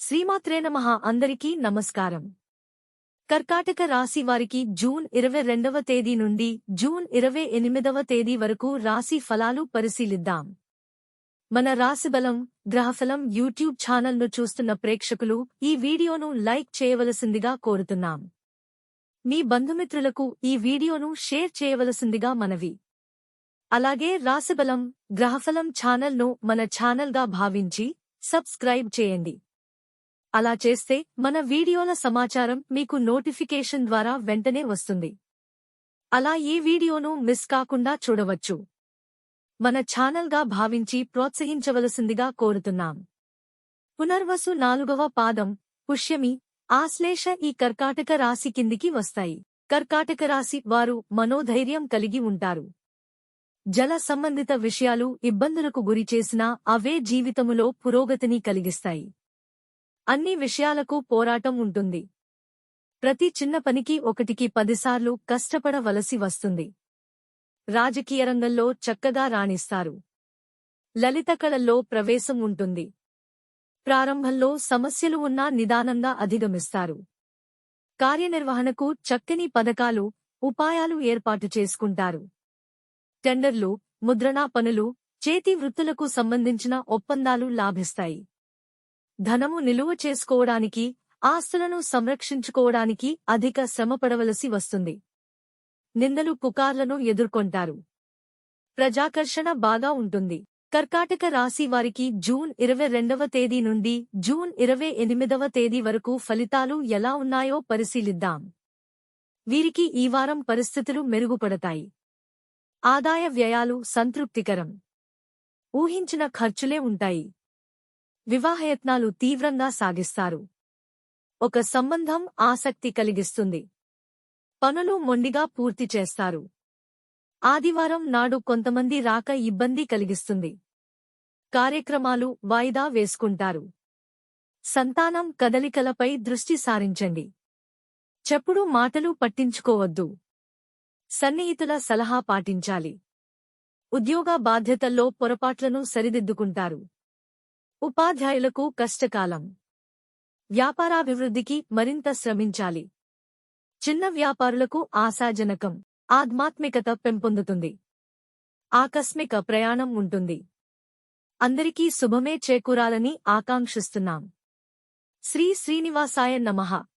శ్రీమాత్రే నమః. అందరికీ నమస్కారం. కర్కాటక రాశి వారికి జూన్ ఇరవై రెండవ తేదీ నుండి జూన్ ఇరవై ఎనిమిదవ తేదీ వరకు రాశి ఫలాలు పరిశీలిద్దాం. మన రాశిబలం గ్రహఫలం యూట్యూబ్ ఛానల్ను చూస్తున్న ప్రేక్షకులు ఈ వీడియోను లైక్ చేయవలసిందిగా కోరుతున్నాం. మీ బంధుమిత్రులకు ఈ వీడియోను షేర్ చేయవలసిందిగా మనవి. అలాగే రాశిబలం గ్రహఫలం ఛానల్ను మన ఛానల్గా భావించి సబ్స్క్రైబ్ చేయండి. అలా చేస్తే మన వీడియోల సమాచారం మీకు నోటిఫికేషన్ ద్వారా వెంటనే వస్తుంది. అలా ఈ వీడియోను మిస్ కాకుండా చూడవచ్చు. మన ఛానల్గా భావించి ప్రోత్సహించవలసిందిగా కోరుతున్నాం. పునర్వసు నాలుగవ పాదం పుష్యమి ఆశ్లేష ఈ కర్కాటక రాశి కిందికి వస్తాయి. కర్కాటక రాశి వారు మనోధైర్యం కలిగి ఉంటారు. జల సంబంధిత విషయాలు ఇబ్బందులకు గురిచేసినా అవే జీవితములో పురోగతిని కలిగిస్తాయి. అన్ని విషయాలకు పోరాటం ఉంటుంది. ప్రతి చిన్న పనికి ఒకటికి పదిసార్లు కష్టపడవలసి వస్తుంది. రాజకీయ రంగంలో చక్కగా రాణిస్తారు. లలిత కళల్లో ప్రవేశం ఉంటుంది. ప్రారంభంలో సమస్యలు ఉన్నా నిదానంగా అధిగమిస్తారు. కార్యనిర్వహణకు చక్కని పథకాలు ఉపాయాలు ఏర్పాటు చేసుకుంటారు. టెండర్లు ముద్రణా పనులు చేతి వృత్తులకు సంబంధించిన ఒప్పందాలు లాభిస్తాయి. ధనము నిలువ చేసుకోవడానికి ఆస్తులను సంరక్షించుకోవడానికి అధిక శ్రమపడవలసి వస్తుంది. నిందలు పుకార్లను ఎదుర్కొంటారు. ప్రజాకర్షణ బాగా ఉంటుంది. కర్కాటక రాశి వారికి జూన్ ఇరవై రెండవ తేదీ నుండి జూన్ ఇరవై ఎనిమిదవ తేదీ వరకు ఫలితాలు ఎలా ఉన్నాయో పరిశీలిద్దాం. వీరికి ఈ వారం పరిస్థితులు మెరుగుపడతాయి. ఆదాయ వ్యయాలు సంతృప్తికరం. ఊహించిన ఖర్చులే ఉంటాయి. వివాహయత్నాలు తీవ్రంగా సాగిస్తారు. ఒక సంబంధం ఆసక్తి కలిగిస్తుంది. పనులు మొండిగా పూర్తి చేస్తారు. ఆదివారం నాడు కొంతమంది రాక ఇబ్బంది కలిగిస్తుంది. కార్యక్రమాలు వాయిదా వేసుకుంటారు. సంతానం కదలికలపై దృష్టి సారించండి. చెప్పుడు మాటలు పట్టించుకోవద్దు. సన్నిహితుల సలహా పాటించాలి. ఉద్యోగ బాధ్యతల్లో పొరపాట్లను సరిదిద్దుకుంటారు. ఉపాధ్యాయులకు కష్టకాలం. వ్యాపారాభివృద్ధికి మరింత శ్రమించాలి. చిన్న వ్యాపారులకు ఆశాజనకం ఆధ్యాత్మికత పెంపొందుతుంది. ఆకస్మిక ప్రయాణం ఉంటుంది. అందరికీ శుభమే చేకూరాలని ఆకాంక్షిస్తున్నాం. శ్రీ శ్రీనివాసాయ నమః.